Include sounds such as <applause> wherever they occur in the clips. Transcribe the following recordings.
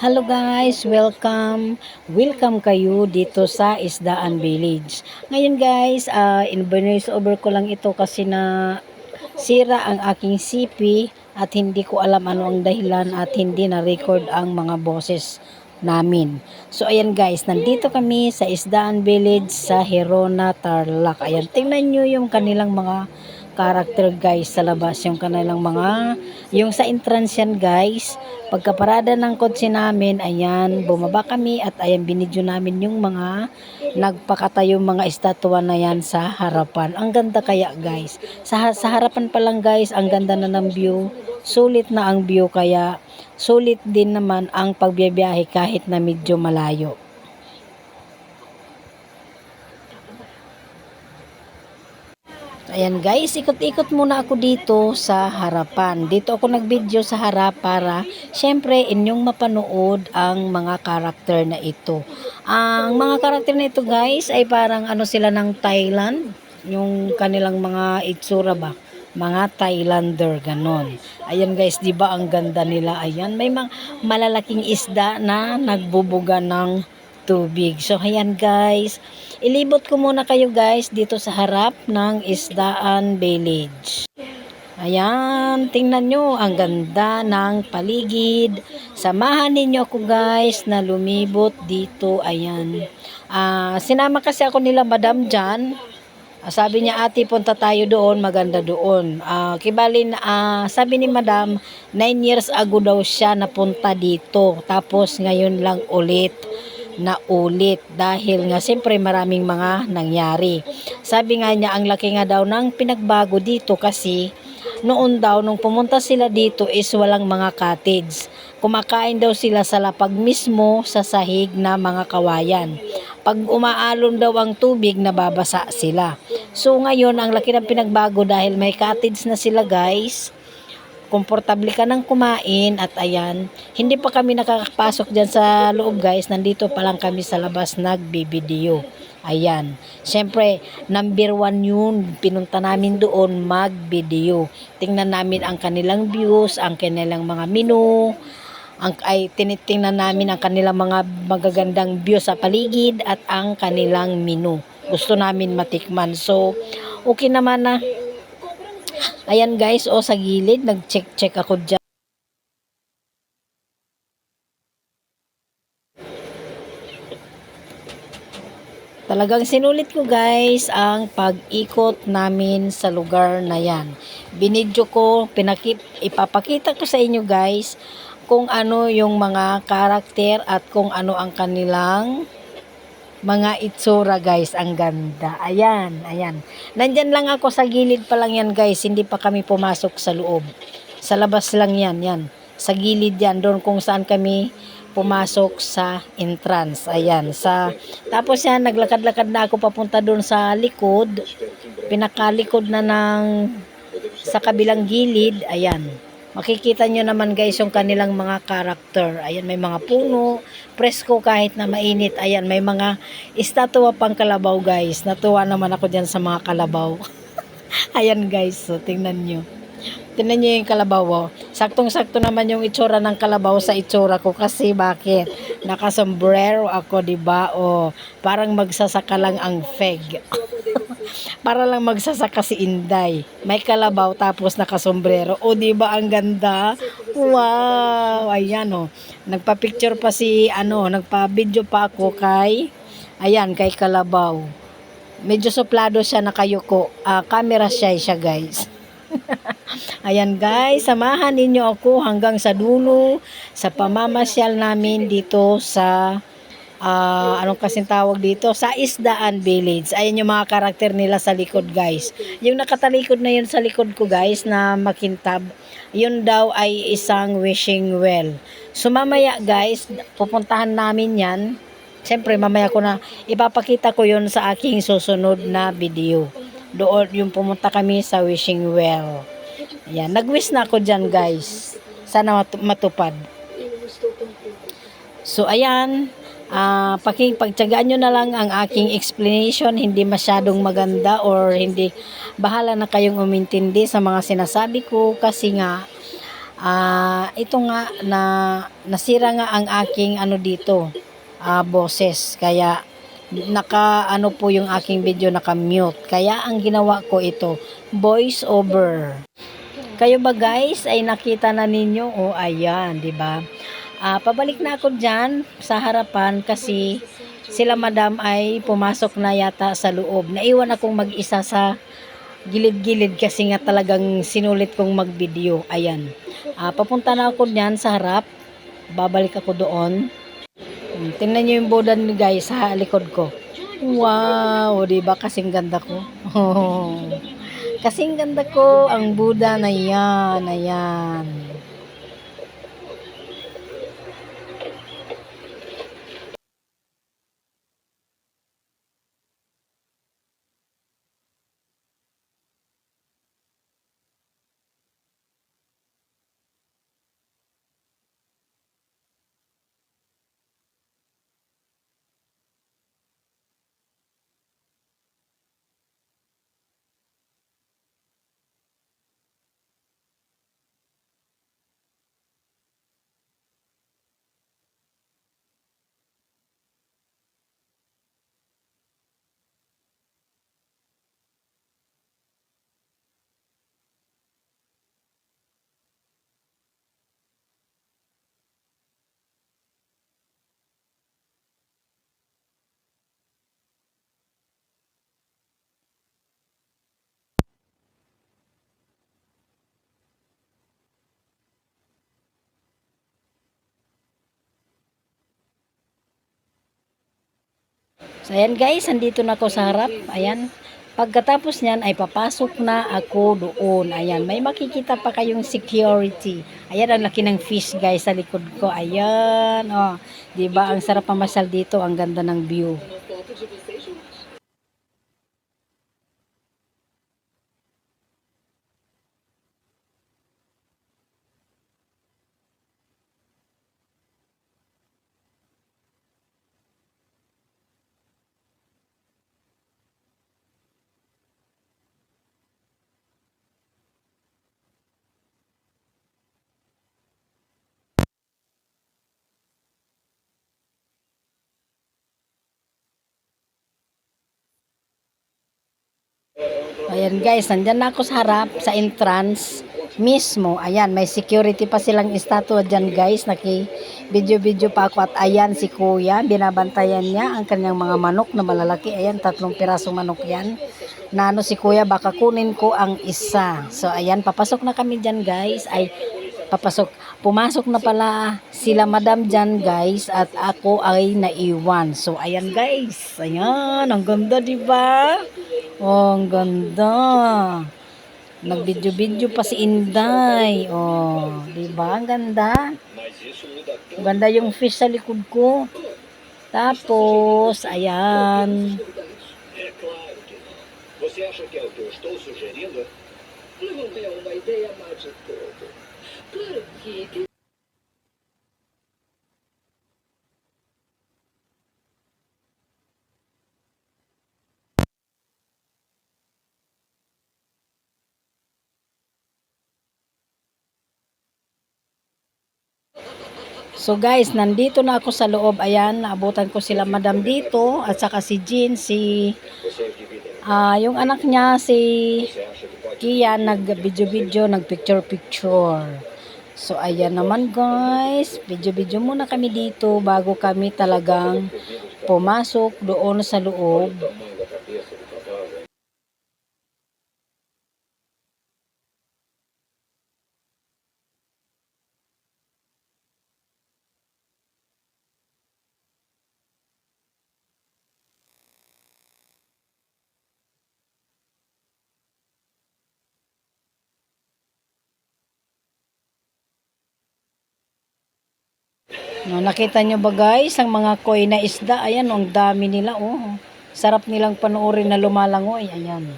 Hello guys, welcome. Welcome kayo dito sa Isdaan Village. Ngayon guys, uh, in over ko lang ito kasi na sira ang aking CP at hindi ko alam ano ang dahilan at hindi na-record ang mga boses namin. So ayan guys, nandito kami sa Isdaan Village sa Herona, Tarlac. Ayan, tingnan nyo yung kanilang mga character guys sa labas yung kanilang mga yung sa entrance yan guys. Pagkaparada ng kotse namin ayan bumaba kami at ayan binidyo namin yung mga nagpakatayo mga estatwa na yan sa harapan. Ang ganda kaya guys. Sa, sa harapan pa lang guys ang ganda na ng view. Sulit na ang view kaya sulit din naman ang pagbibiyahe kahit na medyo malayo Ayan guys, ikot-ikot muna ako dito sa harapan. Dito ako nag-video sa harap para syempre inyong mapanood ang mga karakter na ito. Ang mga karakter na ito guys ay parang ano sila ng Thailand, yung kanilang mga itsura ba? Mga Thailander ganon. Ayan guys, 'di ba ang ganda nila? Ayan, may mga malalaking isda na nagbubuga ng tubig. So, ayan guys. Ilibot ko muna kayo guys dito sa harap ng Isdaan Village. Ayan, tingnan nyo, ang ganda ng paligid. Samahan ninyo ako guys na lumibot dito. Ayan. Uh, sinama kasi ako nila madam dyan. Uh, sabi niya, ate, punta tayo doon, maganda doon. Uh, kibalin, uh, sabi ni madam, 9 years ago daw siya napunta dito. Tapos ngayon lang ulit na ulit dahil nga siyempre maraming mga nangyari. Sabi nga niya ang laki nga daw ng pinagbago dito kasi noon daw nung pumunta sila dito is walang mga cottage. Kumakain daw sila sa lapag mismo sa sahig na mga kawayan. Pag umaalon daw ang tubig, nababasa sila. So ngayon, ang laki ng pinagbago dahil may cottage na sila guys komportable ka nang kumain at ayan, hindi pa kami nakakapasok dyan sa loob guys, nandito pa lang kami sa labas nagbibideo. Ayan. Siyempre, number one yun. Pinunta namin doon mag-video. Tingnan namin ang kanilang views, ang kanilang mga menu, ang, ay tinitingnan namin ang kanilang mga magagandang views sa paligid at ang kanilang menu. Gusto namin matikman. So, okay naman na Ayan guys, o oh, sa gilid, nag-check-check ako dyan. Talagang sinulit ko guys ang pag-ikot namin sa lugar na yan. Binidyo ko, pinakip, ipapakita ko sa inyo guys kung ano yung mga karakter at kung ano ang kanilang mga itsura guys, ang ganda. Ayan, ayan. Nandyan lang ako sa gilid pa lang yan guys, hindi pa kami pumasok sa loob. Sa labas lang yan, yan. Sa gilid yan, doon kung saan kami pumasok sa entrance. Ayan, sa tapos yan naglakad-lakad na ako papunta doon sa likod. Pinakalikod na ng sa kabilang gilid. Ayan. Makikita nyo naman guys yung kanilang mga karakter. Ayan, may mga puno, presko kahit na mainit. Ayan, may mga estatwa pang kalabaw guys. Natuwa naman ako dyan sa mga kalabaw. <laughs> Ayan guys, so tingnan nyo. Tingnan nyo yung kalabaw. Oh. Saktong-sakto naman yung itsura ng kalabaw sa itsura ko. Kasi bakit? Nakasombrero ako, di ba? Oh, parang magsasaka lang ang feg. <laughs> para lang magsasaka si Inday. May kalabaw tapos nakasombrero. O, di ba ang ganda? Wow! Ayan, oh. Nagpa-picture pa si, ano, nagpa-video pa ako kay, ayan, kay kalabaw. Medyo suplado siya nakayuko. Uh, camera shy siya, guys. <laughs> Ayan guys, samahan ninyo ako hanggang sa dulo sa pamamasyal namin dito sa uh, anong kasing tawag dito sa Isdaan Village. Ayan yung mga karakter nila sa likod guys. Yung nakatalikod na yun sa likod ko guys na makintab, yun daw ay isang wishing well. So mamaya guys, pupuntahan namin yan. Siyempre mamaya ko na ipapakita ko yun sa aking susunod na video. Doon yung pumunta kami sa wishing well. Ayan, nag-wish na ako dyan guys. Sana matupad. So ayan, uh, pakipagtyagaan nyo na lang ang aking explanation, hindi masyadong maganda or hindi bahala na kayong umintindi sa mga sinasabi ko kasi nga Ah, ito nga na nasira nga ang aking ano dito, ah, boses. Kaya naka ano po yung aking video naka-mute. Kaya ang ginawa ko ito, voice over. Kayo ba guys ay nakita na ninyo? O ayan, 'di ba? Ah, pabalik na ako diyan sa harapan kasi sila madam ay pumasok na yata sa loob. Naiwan akong mag-isa sa gilid-gilid kasi nga talagang sinulit kong mag-video. Ayan. Ah, papunta na ako diyan sa harap. Babalik ako doon. Hmm, Tingnan niyo yung boda ni guys sa likod ko. Wow, 'di ba kasing ganda ko? <laughs> kasing ganda ko ang Buddha na yan, ayan. So ayan guys, andito na ako sa harap. Ayan. Pagkatapos niyan ay papasok na ako doon. Ayan, may makikita pa kayong security. Ayan ang laki ng fish guys sa likod ko. Ayan, oh. 'Di ba ang sarap pamasyal dito, ang ganda ng view. Ayan guys, nandyan na ako sa harap, sa entrance mismo. Ayan, may security pa silang estatwa dyan guys. Naki video-video pa ako at ayan si kuya. Binabantayan niya ang kanyang mga manok na malalaki. Ayan, tatlong pirasong manok yan. Na ano si kuya, baka kunin ko ang isa. So ayan, papasok na kami dyan guys. Ay, papasok. Pumasok na pala sila madam dyan guys at ako ay naiwan. So ayan guys. Ayan, ang ganda di ba? Oh, ang ganda. Nag-video-video pa si Inday. Oh, di ba? Ang ganda. Ganda yung fish sa likod ko. Tapos, ayan. Você acha que é o que eu estou sugerindo? Não é uma ideia má de todo. Claro que. So guys, nandito na ako sa loob. Ayan, naabutan ko sila madam dito at saka si Jean, si ah yung anak niya si. Kian nag-video-video, nag-picture-picture. So ayan naman guys, video-video muna kami dito bago kami talagang pumasok doon sa loob. No, nakita nyo ba guys, ang mga koi na isda, ayan, ang dami nila, oh. Sarap nilang panoorin na lumalangoy, ayan.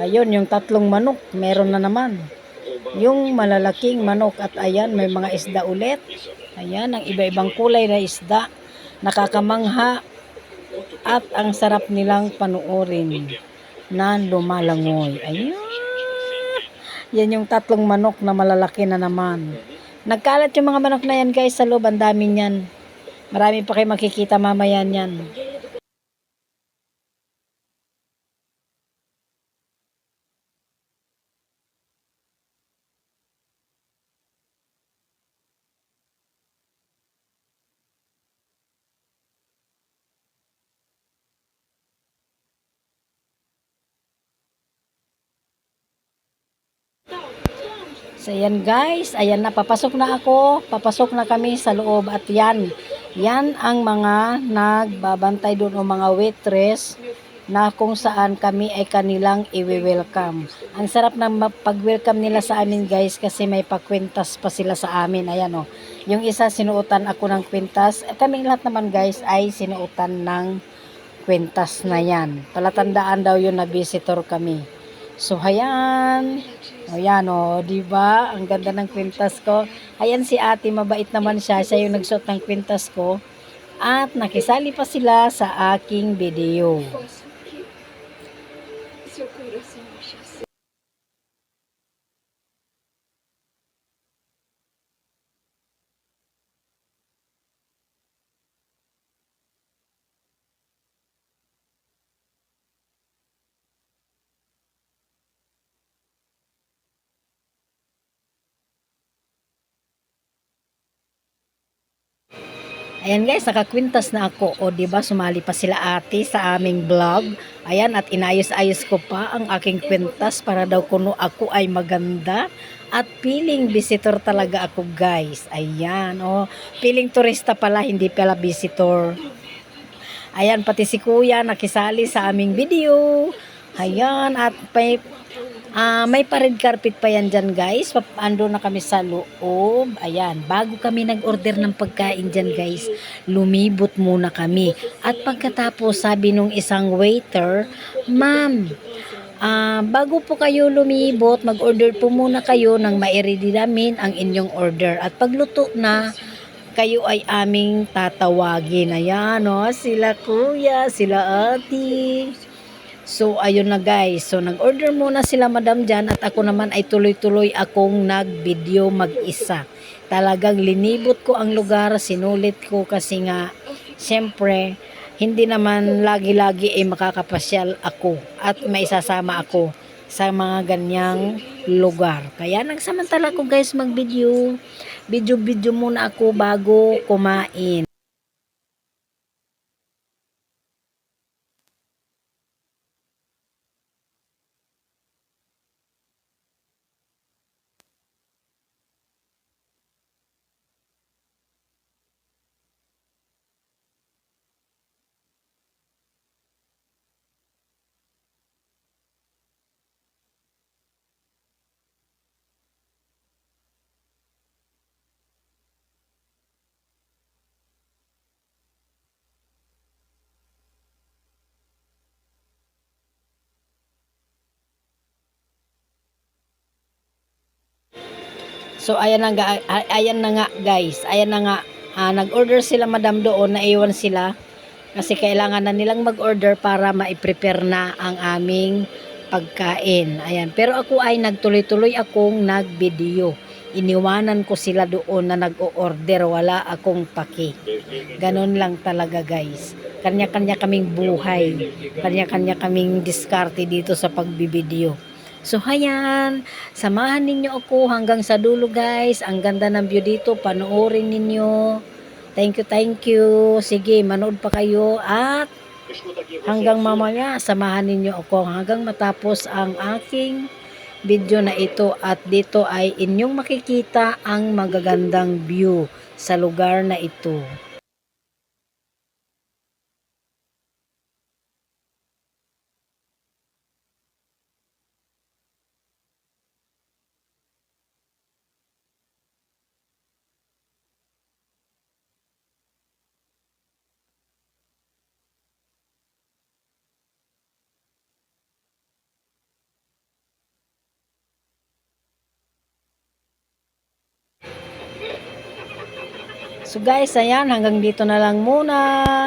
Ayun, yung tatlong manok, meron na naman. Yung malalaking manok at ayan, may mga isda ulit. Ayan, ang iba-ibang kulay na isda. Nakakamangha at ang sarap nilang panuorin na lumalangoy. Ayan. Yan yung tatlong manok na malalaki na naman. Nagkalat yung mga manok na yan guys sa loob. Ang dami niyan. Marami pa kayo makikita mamaya niyan. So yan guys, ayan na papasok na ako, papasok na kami sa loob at yan, yan ang mga nagbabantay doon o mga waitress na kung saan kami ay kanilang i-welcome. Ang sarap ng pag-welcome nila sa amin guys kasi may pakwintas pa sila sa amin. Ayan o. Yung isa sinuotan ako ng kwintas. Kaming lahat naman guys ay sinuotan ng kwintas na yan. Palatandaan daw yun na visitor kami. So, hayan. O yan di ba? Ang ganda ng kwintas ko. Ayan si ate, mabait naman siya. Siya yung nagsuot ng kwintas ko. At nakisali pa sila sa aking video. Ayan guys, nakakwintas na ako. O ba sumali pa sila ate sa aming vlog. Ayan, at inayos-ayos ko pa ang aking kwintas para daw kuno ako ay maganda. At feeling visitor talaga ako guys. Ayan, oh. Feeling turista pala, hindi pala visitor. Ayan, pati si kuya nakisali sa aming video. Ayan, at may, ah, may pa-red carpet pa yan dyan guys. Ando na kami sa loob. Ayan, bago kami nag-order ng pagkain dyan guys, lumibot muna kami. At pagkatapos sabi nung isang waiter, Ma'am, ah, bago po kayo lumibot, mag-order po muna kayo ng ma-ready namin ang inyong order. At pagluto na, kayo ay aming tatawagin. Ayan, no? sila kuya, sila ate. So, ayun na guys. So, nag-order muna sila madam dyan at ako naman ay tuloy-tuloy akong nag-video mag-isa. Talagang linibot ko ang lugar, sinulit ko kasi nga, syempre, hindi naman lagi-lagi ay makakapasyal ako at may sasama ako sa mga ganyang lugar. Kaya nagsamantala ko guys mag-video. Video-video muna ako bago kumain. So ayan na nga, ay- ayan na nga guys. Ayan na nga. Ah, nag-order sila madam doon, naiwan sila. Kasi kailangan na nilang mag-order para ma-prepare na ang aming pagkain. Ayan. Pero ako ay nagtuloy-tuloy akong nag-video. Iniwanan ko sila doon na nag-o-order. Wala akong paki. Ganon lang talaga guys. Kanya-kanya kaming buhay. Kanya-kanya kaming diskarte dito sa pagbibideo. So hayan, samahan ninyo ako hanggang sa dulo guys. Ang ganda ng view dito, panoorin ninyo. Thank you, thank you. Sige, manood pa kayo at hanggang mamaya samahan ninyo ako hanggang matapos ang aking video na ito at dito ay inyong makikita ang magagandang view sa lugar na ito. So guys, ayan, hanggang dito na lang muna.